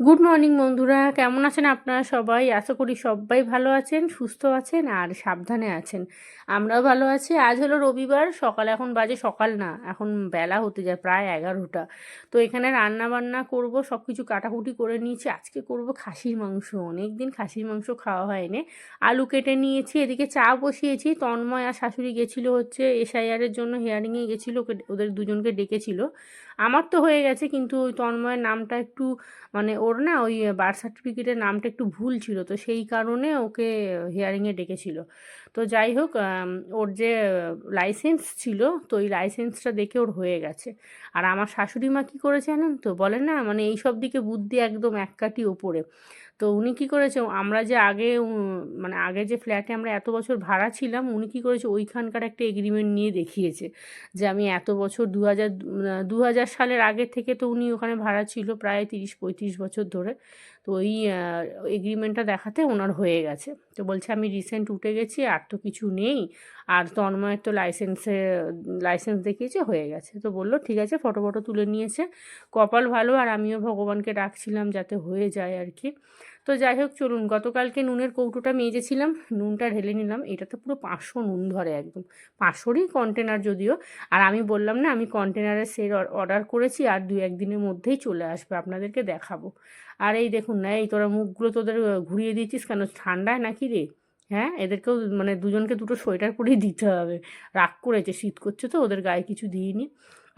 Good morning বন্ধুরা। কেমন আছেন আপনারা সবাই? আশা করি সবাই ভালো আছেন, সুস্থ আছেন আর সাবধানে আছেন। আমরাও ভালো আছি। আজ হলো রবিবার। সকাল এখন বাজে সকাল না, এখন বেলা হতে যায় প্রায় এগারোটা। তো এখানে রান্না বান্না করব সব কিছু কাটাকুটি করে নিয়েছি। আজকে করব খাসির মাংস। অনেক দিন খাসির মাংস খাওয়া হয়নি। আলু কেটে নিয়েছি, এদিকে চা বসিয়েছি। তন্ময় আর শাশুড়ি গেছিল হচ্ছে এসআইআরের জন্য হেয়ারিংয়ে গেছিল ওদের দুজনকে ডেকেছিল। আমার তো হয়ে গেছে, কিন্তু ওই তন্ময়ের নামটা একটু মানে ওর না ওই বার্থ সার্টিফিকেটের নামটা একটু ভুল ছিল, তো সেই কারণে ওকে হিয়ারিংয়ে ডেকেছিল। তো যাই হোক ওর যে লাইসেন্স ছিল, তো ওই লাইসেন্সটা দেখে ওর হয়ে গেছে। আর আমার শাশুড়ি মা কী করেছে জানেন তো? বলে না মানে এই সব দিকে বুদ্ধি একদম এক কাটি ওপরে। তো উনি কী করেছে? আমরা যে আগে মানে আগে যে ফ্ল্যাটে আমরা এত বছর ভাড়া ছিলাম, উনি কী করেছে? ওইখানকার একটা এগ্রিমেন্ট নিয়ে দেখিয়েছে যে আমি এত বছর দু হাজার দু হাজার সালের আগে থেকে তো উনি ওখানে ভাড়া ছিল প্রায় তিরিশ পঁয়ত্রিশ বছর ধরে। ওই এগ্রিমেন্টটা দেখাতে ওনার হয়ে গেছে। তো বলছে, আমি রিসেন্ট উঠে গেছি, আর তো কিছু নেই, আর তন্ময়ের তো লাইসেন্সে লাইসেন্স দেখিয়েছে, হয়ে গেছে। তো বলল, ঠিক আছে ফটো ফটো তুলে নিয়েছে, কপাল ভালো, আর আমিও ভগবানকে ডাকছিলাম যাতে হয়ে যায় আর কি। তো যাই হোক, চলুন, গতকালকে নুনের কৌটোটা মেজেছিলাম, নুনটা ঢেলে নিলাম, এটা তো পুরো পাঁচশো নুন ধরে একদম, পাঁচশোরই কন্টেনার যদিও, আর আমি বললাম না, আমি কন্টেনারের সেট অর্ডার করেছি, আর দু একদিনের মধ্যেই চলে আসবে, আপনাদেরকে দেখাবো। আর এই দেখুন না এই তোরা মুখগুলো তোদের ঘুরিয়ে দিয়েছিস কেন, ঠান্ডায় নাকি রে? হ্যাঁ এদেরকেও মানে দুজনকে দুটো সোয়েটার পরেই দিতে হবে, রাগ করেছে, শীত করছে তো, ওদের গায়ে কিছু দিইনি।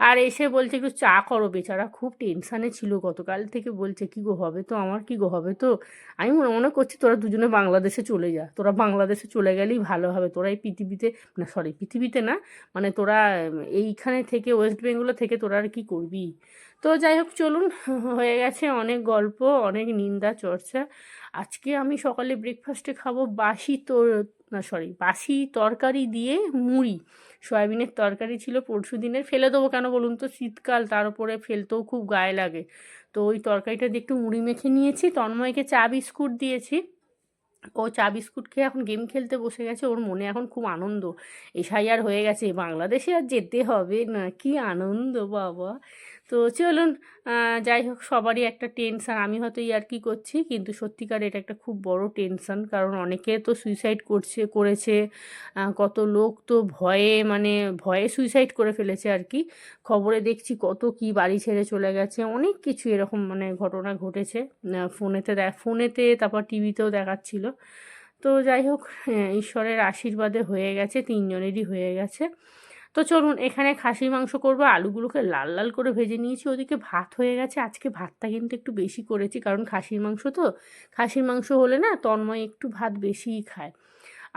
আর এসে বলছে, একটু চা করো বেচারা। খুব টেনশানে ছিল গতকাল থেকে, বলছে, কি গো হবে তো আমার? কি গো হবে তো? আমি মনে মনে করছি, তোরা দুজনে বাংলাদেশে চলে যা। তোরা বাংলাদেশে চলে গেলেই ভালো হবে। তোরা এই পৃথিবীতে, না সরি পৃথিবীতে না মানে তোরা এইখানে থেকে ওয়েস্ট বেঙ্গলে থেকে তোরা আর কি করবি? তো যাই হোক, চলুন, হয়ে গেছে অনেক গল্প, অনেক নিন্দা, চর্চা। আজকে আমি সকালে ব্রেকফাস্টে খাব বাসি তোর না সরি বাসি তরকারি দিয়ে মুড়ি। সয়াবিনের তরকারি ছিল, পরশু দিনের ফেলে দেবো কেন বলুন তো? শীতকাল, তার উপরে ফেলতেও খুব গায়ে লাগে। তো ওই তরকারিটা দিয়ে একটু মুড়ি মেখে নিয়েছি, তন্ময়কে চা বিস্কুট দিয়েছি। ও চা বিস্কুট খেয়ে এখন গেম খেলতে বসে গেছে, ওর মনে এখন খুব আনন্দ। এসাই আর হয়ে গেছে, বাংলাদেশে আর যেতে হবে না, কি আনন্দ বাবা। তো চলুন যাই হোক, সবারই একটা টেনশান আমি হয়তো ইয়ার কি করছি, কিন্তু সত্যিকার এটা একটা খুব বড় টেনশান কারণ অনেকে তো সুইসাইড করছে, করেছে কত লোক তো ভয়ে মানে ভয়ে সুইসাইড করে ফেলেছে আর কি। খবরে দেখছি কত কি বাড়ি ছেড়ে চলে গেছে, অনেক কিছু এরকম মানে ঘটনা ঘটেছে ফোনেতে ফোনেতে, তারপর টিভিতেও দেখাচ্ছিল। তো যাই হোক ঈশ্বরের আশীর্বাদে হয়ে গেছে, তিনজনেরই হয়ে গেছে। তো চলুন, এখানে খাসির মাংস করব, আলুগুলোকে লাল লাল করে ভেজে নিয়েছি, ওদিকে ভাত হয়ে গেছে। আজকে ভাতটা কিন্তু একটু বেশি করেছি, কারণ খাসির মাংস তো, খাসির মাংস হলে না তন্ময় একটু ভাত বেশিই খায়।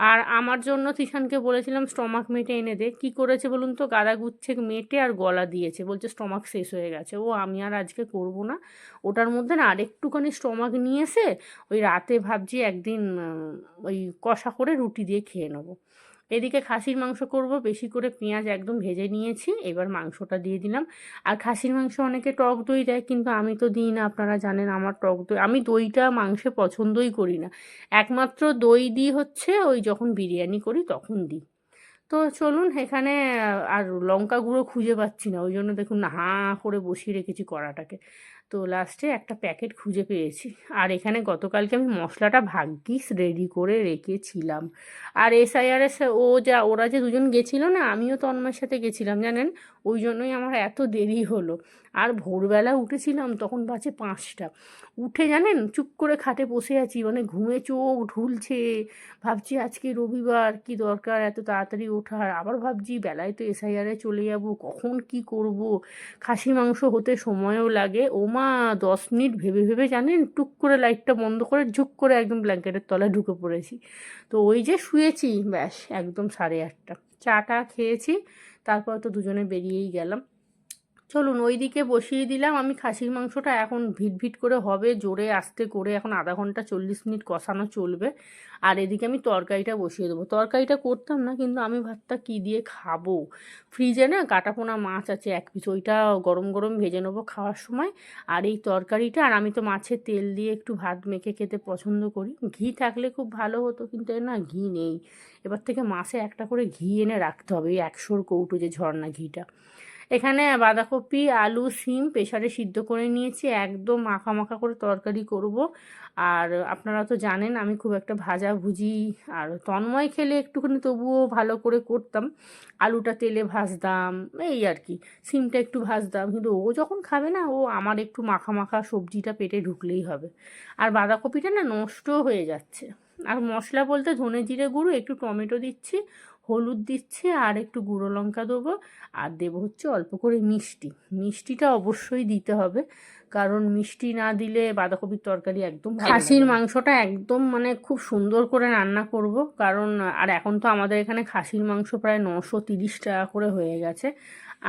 আর আমার জন্য তিশানকে বলেছিলাম, স্টমাক মেটে এনে দে। কী করেছে বলুন তো? গাদা গুচ্ছে মেটে আর গলা দিয়েছে, বলছে স্টমাক শেষ হয়ে গেছে। ও, আমি আর আজকে করব না। ওটার মধ্যে না আরেকটুখানি স্টমাক নিয়ে এসে ওই রাতে ভাবছি একদিন ওই কষা করে রুটি দিয়ে খেয়ে নেব। এদিকে খাসির মাংস করব, বেশি করে পেঁয়াজ একদম ভেজে নিয়েছি, এবার মাংসটা দিয়ে দিলাম। আর খাসির মাংস অনেকে টক দই দেয়, কিন্তু আমি তো দিই না, আপনারা জানেন আমার টক দই, আমি দইটা মাংসে পছন্দই করি না। একমাত্র দই দিই হচ্ছে ওই যখন বিরিয়ানি করি তখন দিই। তো চলুন, এখানে, আর লঙ্কা গুঁড়ো খুঁজে পাচ্ছি না, ওই জন্য দেখুন, হাঁ করে বসিয়ে রেখেছি কড়াটাকে। তো লাস্টে একটা প্যাকেট খুঁজে পেয়েছি। আর এখানে গতকালকে আমি মশলাটা ভাগ্যিস রেডি করে রেখেছিলাম। আর এসআইআরএস ও যা, ওরা যে দুজন গেছিল না, আমিও তন্ময়ের সাথে গেছিলাম, জানেন? ওই জন্যই আমার এত দেরি হলো। আর ভোরবেলা উঠেছিলাম, তখন বাজে পাঁচটা। উঠে, জানেন? চুপ করে খাটে বসে আছি মানে ঘুমে চোখ ঢুলছে। ভাবছি আজকে রবিবার, কি দরকার? এত তাড়াতাড়ি ওঠার। আবার ভাবছি, বেলায় তো এসআইআরে চলে যাব, কখন কি করব? খাসি মাংস হতে সময়ও লাগে। ও মা, দশ মিনিট ভেবে ভেবে জানেন, টুক করে লাইটটা বন্ধ করে ঝুক করে একদম ব্ল্যাঙ্কেটের তলায় ঢুকে পড়েছি। তো ওই যে শুয়েছি, ব্যাস, একদম সাড়ে আটটা। চাটা খেয়েছি, তারপর তো দুজনে বেরিয়েই গেলাম। চলুন ওইদিকে বসিয়ে দিলাম। আমি খাসির মাংসটা এখন ভিট করে হবে, জোরে আস্তে করে এখন আধা ঘণ্টা চল্লিশ মিনিট কষানো চলবে। আর এদিকে আমি তরকারিটা বসিয়ে দেবো। তরকারিটা করতাম না, কিন্তু আমি ভাতটা কী দিয়ে খাব? ফ্রিজে না কাটাপোনা মাছ আছে এক পিস, ওইটা গরম গরম ভেজে নেব খাওয়ার সময়। আর এই তরকারিটা, আর আমি তো মাছের তেল দিয়ে একটু ভাত মেখে খেতে পছন্দ করি। ঘি থাকলে খুব ভালো হতো, কিন্তু না ঘি নেই। এবার থেকে মাসে একটা করে ঘি এনে রাখতে হবে এই একশোর কৌটো যে ঝর্ণা ঘিটা। এখানে বাঁধাকপি, আলু, সিম প্রেশারে সিদ্ধ করে নিয়েছি। একদম মাখা মাখা করে তরকারি করব। আর আপনারা তো জানেন, আমি খুব একটা ভাজা ভুজি আর তন্ময় খেলে একটুখানি তবুও ভালো করে করতাম। আলুটা তেলে ভাজতাম, এই আর কি। সিমটা একটু ভাজতাম, কিন্তু ও যখন খাবে না, ও আমার একটু মাখা মাখা সবজিটা পেটে ঢুকলেই হবে। আর বাঁধাকপিটা না নষ্ট হয়ে যাচ্ছে। আর মশলা বলতে ধনে জিরে গুঁড়ো, একটু টমেটো দিচ্ছি হলুদ দিচ্ছে আর একটু গুঁড়ো লঙ্কা দেবো, আর দেবো হচ্ছে অল্প করে মিষ্টি। মিষ্টিটা অবশ্যই দিতে হবে। কারণ মিষ্টি না দিলে বাঁধাকপির তরকারি একদম খাসির মাংসটা একদম মানে খুব সুন্দর করে রান্না করব কারণ আর এখন তো আমাদের এখানে খাসির মাংস প্রায় নশো তিরিশ টাকা করে হয়ে গেছে।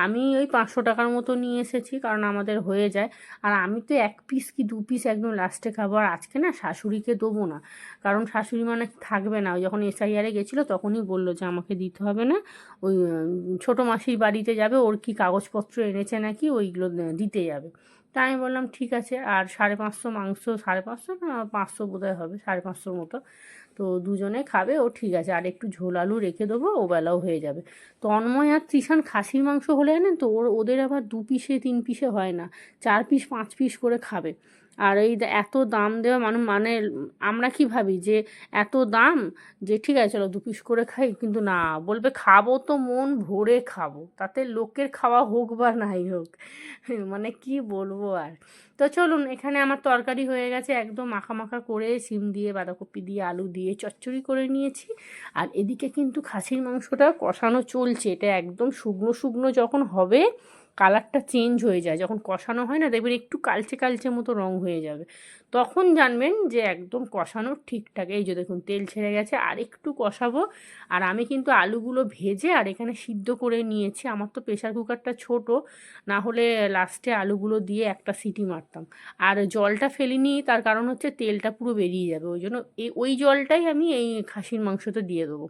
আমি ওই পাঁচশো টাকার মতো নিয়ে এসেছি কারণ আমাদের হয়ে যায়। আর আমি তো এক পিস কি দু পিস একদম লাস্টে খাব আর আজকে না শাশুড়িকে দেবো না। কারণ শাশুড়ি মানে থাকবে না ওই যখন এসআইআরে গেছিল তখনই বলল যে আমাকে দিতে হবে না। ওই ছোটো মাসির বাড়িতে যাবে ওর কি কাগজপত্র এনেছে নাকি ওইগুলো দিতে যাবে। তা আমি বললাম, ঠিক আছে। আর সাড়ে পাঁচশো মাংস, সাড়ে পাঁচশো না, পাঁচশো বোধহয় হবে, সাড়ে পাঁচশোর মতো। তো দুজনে খাবে, ও ঠিক আছে। আর একটু ঝোল আলু রেখে দেবো, ও বেলাও হয়ে যাবে। তন্ময় আর তৃষান খাসির মাংস হলে জানেন তো, ওর, ওদের আবার দু পিসে, তিন পিসে হয় না। চার পিস, পাঁচ পিস করে খাবে। আর এই এত দাম দেওয়া মানুষ মানে আমরা কি ভাবি যে এত দাম? যে ঠিক আছে চলো দু পিস করে খাই, কিন্তু না, বলবে খাব তো মন ভরে খাব, তাতে লোকের খাওয়া হোক বা নাই হোক মানে কি বলব আর? তো চলুন, এখানে আমার তরকারি হয়ে গেছে, একদম মাখা মাখা করে সিম দিয়ে, বাঁধাকপি দিয়ে, আলু দিয়ে চচ্চড়ি করে নিয়েছি, আর এদিকে কিন্তু খাসির মাংসটা কষানো চলছে, এটা একদম শুকনো শুকনো যখন হবে কালারটা চেঞ্জ হয়ে যায়। যখন কষানো হয় না দেখবেন একটু কালচে কালচে মতো রং হয়ে যাবে। তখন জানবেন যে একদম কষানো ঠিকঠাক। এই যে দেখুন, তেল ছেড়ে গেছে, আর একটু কষাবো। আর আমি কিন্তু আলুগুলো ভেজে আর এখানে সিদ্ধ করে নিয়েছি। আমার তো প্রেশার কুকারটা ছোট, না হলে লাস্টে আলুগুলো দিয়ে একটা সিটি মারতাম। আর জলটা ফেলিনি, তার কারণ হচ্ছে তেলটা পুরো বেরিয়ে যাবে। ওই জন্য এই ওই জলটাই আমি এই খাসির মাংসতে দিয়ে দেবো।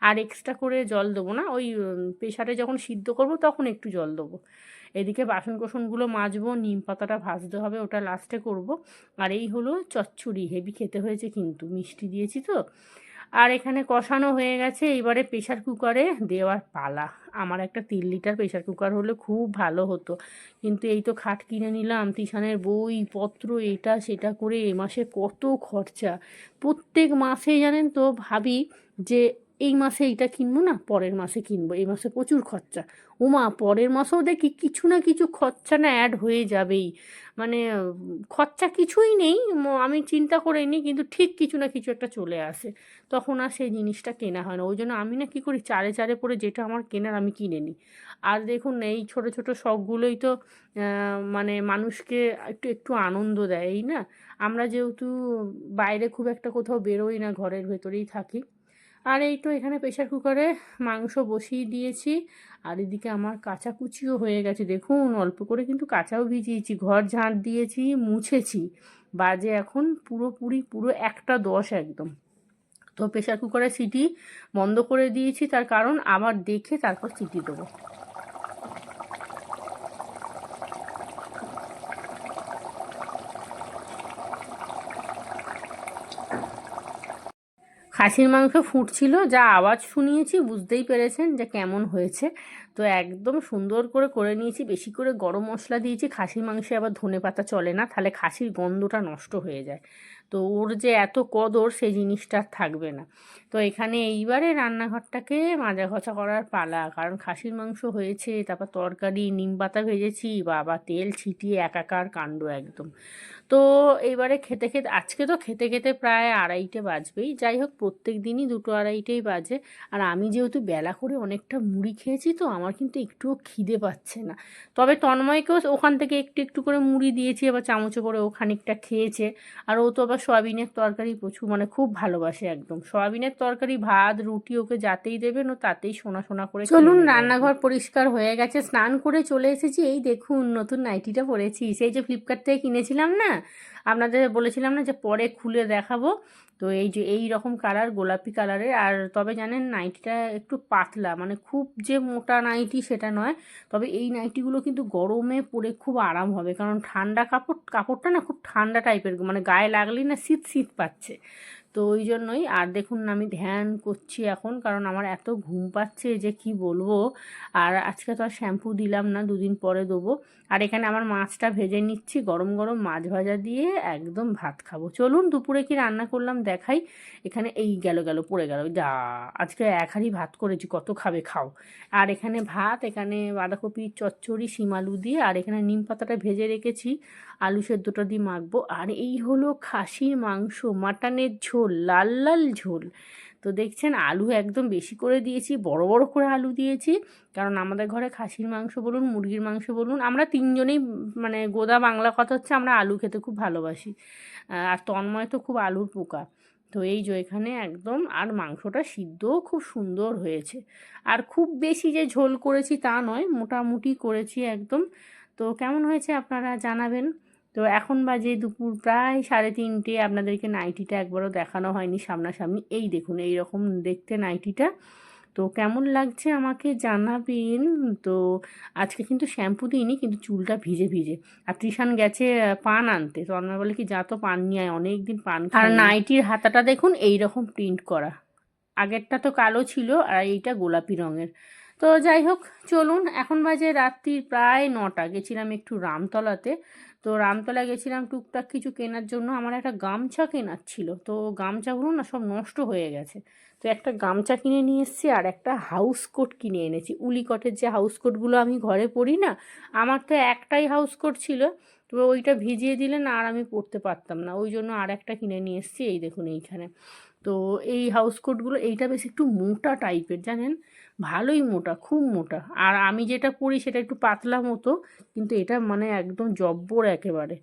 আর এক্সট্রা করে জল দেবো না, ওই প্রেশারে যখন সিদ্ধ করব, তখন একটু জল দেবো। এদিকে বাসন কোসনগুলো মাজবো, নিম পাতাটা ভাজতে হবে, ওটা লাস্টে করব। আর এই হলো চচ্চড়ি, হেভি খেতে হয়েছে কিন্তু, মিষ্টি দিয়েছি তো। আর এখানে কষানো হয়ে গেছে, এবারে প্রেশার কুকারে দেওয়ার পালা। আমার একটা তিন লিটার প্রেশার কুকার হলে খুব ভালো হতো। কিন্তু এই তো খাট কিনে নিলাম, তিশানের বই, পত্র, এটা, সেটা করে এ মাসে কত খরচা। প্রত্যেক মাসে জানেন তো ভাবি যে এই মাসে এইটা কিনবো না, পরের মাসে কিনবো। এই মাসে প্রচুর খরচা। ওমা, পরের মাসেও দেখি কিছু না কিছু খরচা না অ্যাড হয়ে যাবেই। মানে খরচা কিছুই নেই আমি চিন্তা করে নিই, কিন্তু ঠিক কিছু না কিছু একটা চলে আসে। তখন আর সেই জিনিসটা কেনা হয় না। ওই জন্য আমি না কী করি, চারে চারে পরে যেটা আমার কেনার আমি কিনে নিই। আর দেখুন, এই ছোট ছোট শখগুলোই তো মানে মানুষকে একটু একটু আনন্দ দেয় না। আমরা যেহেতু বাইরে খুব একটা কোথাও বেরোই না, ঘরের ভেতরেই থাকি। আর এই তো এখানে প্রেশার কুকারে মাংস বসিয়ে দিয়েছি। আর এদিকে আমার কাঁচা কুচিও হয়ে গেছে। দেখুন, অল্প করে কিন্তু কাঁচাও ভিজিয়েছি, ঘর ঝাঁট দিয়েছি, মুছেছি। বাজে এখন পুরোপুরি, পুরো একটা দশ একদম। তো প্রেশার কুকারে সিটি বন্ধ করে দিয়েছি, তার কারণ আবার দেখে তারপর সিটি দেবো। খাসির মাংস ফুটছিল, যা আওয়াজ শুনিয়েছি, বুঝতেই পেরেছেন যে কেমন হয়েছে। তো একদম সুন্দর করে করে নিয়েছি, বেশি করে গরম মশলা দিয়েছি, খাসির মাংসে আবার ধনে পাতা চলে না, তাহলে খাসির গন্ধটা নষ্ট হয়ে যায়। তো ওর যে এত কদর সেই জিনিসটা থাকবে না। তো এখানে এইবারে রান্নাঘরটাকে মাজা ঘষা করার পালা, কারণ খাসির মাংস হয়েছে, তারপর তরকারি, নিম পাতা ভেজেছি, বাবা তেল ছিটিয়ে একাকার কাণ্ড একদম। তো এইবারে খেতে খেতে আজকে তো খেতে খেতে প্রায় আড়াইটে বাজবেই। যাই হোক প্রত্যেক দিনই দুটো আড়াইটেই বাজে। আর আমি যেহেতু বেলা করে অনেকটা মুড়ি খেয়েছি তো আমার কিন্তু একটুও খিদে পাচ্ছে না। তবে তন্ময়কেও ওখান থেকে একটু একটু করে মুড়ি দিয়েছি আবার চামচে করে ও খানিকটা খেয়েছে। আর ও তো আবার সয়াবিনের তরকারি প্রচুর মানে খুব ভালোবাসে একদম। সয়াবিনের তরকারি ভাত রুটি ওকে যাতেই দেবেন ও তাতেই সোনা সোনা করে চলুন রান্নাঘর পরিষ্কার হয়ে গেছে। স্নান করে চলে এসেছি। এই দেখুন নতুন নাইটিটা পরেছি। সেই যে ফ্লিপকার্ট থেকে কিনেছিলাম না আপনাদের বলেছিলাম না যে পরে খুলে দেখাবো। তো এই যে এই রকম কালার গোলাপি কালারের আর তবে জানেন নাইটিটা একটু পাতলা মানে খুব যে মোটা নাইটি সেটা নয়। তবে এই নাইটিগুলো কিন্তু গরমে পরে খুব আরাম হবে। কারণ ঠান্ডা কাপড়, কাপড়টা না খুব ঠান্ডা টাইপের মানে গায়ে লাগলেই না শীত শীত পাচ্ছে। তো ওই জন্যই আর দেখুন না, আমি ধ্যান করছি এখন কারণ আমার এত ঘুম পাচ্ছে যে কি বলব? আর আজকে তো আর শ্যাম্পু দিলাম না, দুদিন পরে দেবো। আর এখানে আমার মাছটা ভেজে নিচ্ছি, গরম গরম মাছ ভাজা দিয়ে একদম ভাত খাব। চলুন দুপুরে কি রান্না করলাম দেখাই। এখানে এই গেল গেল, পড়ে গেল। যা, আজকে এক হাঁড়ি ভাত করেছি, কত খাবে খাও। আর এখানে ভাত, এখানে বাঁধাকপি, চচ্চড়ি শিমালু দিয়ে, আর এখানে নিম পাতাটা ভেজে রেখেছি। আলু সেদ্ধটা দিয়ে মাখবো। আর এই হলো খাসির মাংস, মাটনের ঝোল। লাল লাল ঝোল। তো দেখছেন আলু একদম বেশি করে দিয়েছি, বড় বড় করে আলু দিয়েছি। কারণ আমাদের ঘরে খাসির মাংস বলুন, মুরগির মাংস বলুন, আমরা তিনজনেই মানে গোদা বাংলা কথা হচ্ছে, আমরা আলু খেতে খুব ভালোবাসি। আর তন্ময় তো খুব আলুর পোকা। তো এই যে এখানে একদম, আর মাংসটা সিদ্ধও খুব সুন্দর হয়েছে। আর খুব বেশি যে ঝোল করেছি তা নয়, মোটামুটি করেছি একদম। তো কেমন হয়েছে আপনারা জানাবেন? তো এখন বাজে দুপুর প্রায় সাড়ে তিনটে। আপনাদেরকে নাইটিটা একবারও দেখানো হয়নি সামনাসামনি। এই দেখুন এই রকম দেখতে নাইটিটা। তো কেমন লাগছে আমাকে জানাবেন? তো আজকে কিন্তু শ্যাম্পু দিইনি কিন্তু চুলটা ভিজে ভিজে। আর ত্রিশান গেছে পান আনতে। তো আমরা বলে কি যা তো পান নিয়ে আয় অনেক দিন পান আর নাইটির হাতাটা দেখুন এই রকম প্রিন্ট করা। আগেরটা তো কালো ছিল আর এইটা গোলাপি রঙের। তো যাই হোক চলুন এখন বাজে রাত্রির প্রায় নটা। গেছিলাম একটু রামতলাতে। তো রামতলা গেছিলাম টুকটাক কিছু কেনার জন্য। আমার একটা গামছা কেনার ছিল। তো গামছাগুলো না, সব নষ্ট হয়ে গেছে। তো একটা গামছা কিনে নিয়ে এসেছি আর একটা হাউস কোট কিনে এনেছি। উলিকটের যে হাউস কোটগুলো আমি ঘরে পরি না, আমার তো একটাই হাউস কোট ছিল। তো ওইটা ভিজিয়ে দিলে না আর আমি পরতে পারতাম না। ওই জন্য আর একটা কিনে নিয়ে এসেছি, এই দেখুন এইখানে। তো এই হাউস কোটগুলো এইটা বেশ একটু মোটা টাইপের জানেন? ভালোই মোটা, খুব মোটা। আর আমি যেটা পরি সেটা একটু পাতলা মতো, কিন্তু এটা মানে একদম জব্বর একেবারে।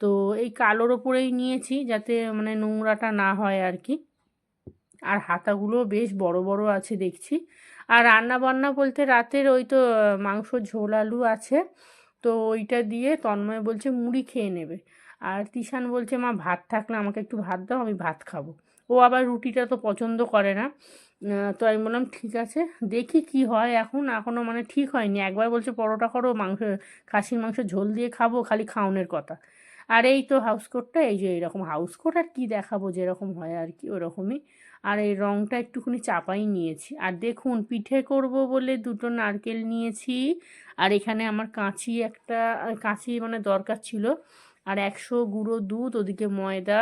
তো এই কালোর ওপরেই নিয়েছি যাতে মানে নোংরাটা না হয় আর কি আর হাতাগুলো বেশ বড় বড় আছে দেখছি। আর রান্না বান্না বলতে রাতের ওই তো মাংস ঝোল আলু আছে, তো ওইটা দিয়ে তন্ময় বলছে মুড়ি খেয়ে নেবে। আর তিশান বলছে, মা, ভাত থাকলে আমাকে একটু ভাত দাও, আমি ভাত খাব। ও আবার রুটিটা তো পছন্দ করে না। তো আমি বললাম, ঠিক আছে, দেখি কি হয় এখন। এখনও মানে ঠিক হয়নি। একবার বলছে, পরোটা করো, মাংস, খাসির মাংস, ঝোল দিয়ে খাব, খালি খাওনের কথা। আর এই তো হাউস কোটটা এই যে এরকম হাউস কোট আর কি দেখাবো যেরকম হয় আর কি, ওরকমই। আর এই রঙটা একটুখানি চাপাই নিয়েছি। আর দেখুন, পিঠে করব বলে দুটো নারকেল নিয়েছি। আর এখানে আমার কাঁচি একটা, কাঁচি মানে দরকার ছিল। আর একশো গুঁড়ো দুধ, ওদিকে ময়দা।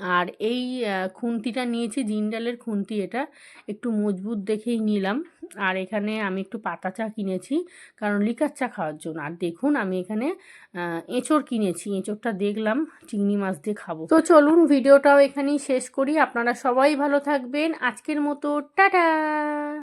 আর এই খুন্তিটা নিয়েছি জিন্ডালের খুন্তি এটা। একটু মজবুত দেখেই নিলাম। আর এখানে আমি একটু পাতা চা কিনেছি, কারণ লিকার চা খাওয়ার জন্য। আর দেখুন, আমি এখানে এঁচড় কিনেছি। এঁচড়টা দেখলাম, চিংড়ি মাছ দিয়ে খাব। তো চলুন, ভিডিওটাও এখানেই শেষ করি। আপনারা সবাই ভালো থাকবেন। আজকের মতো, টাটা!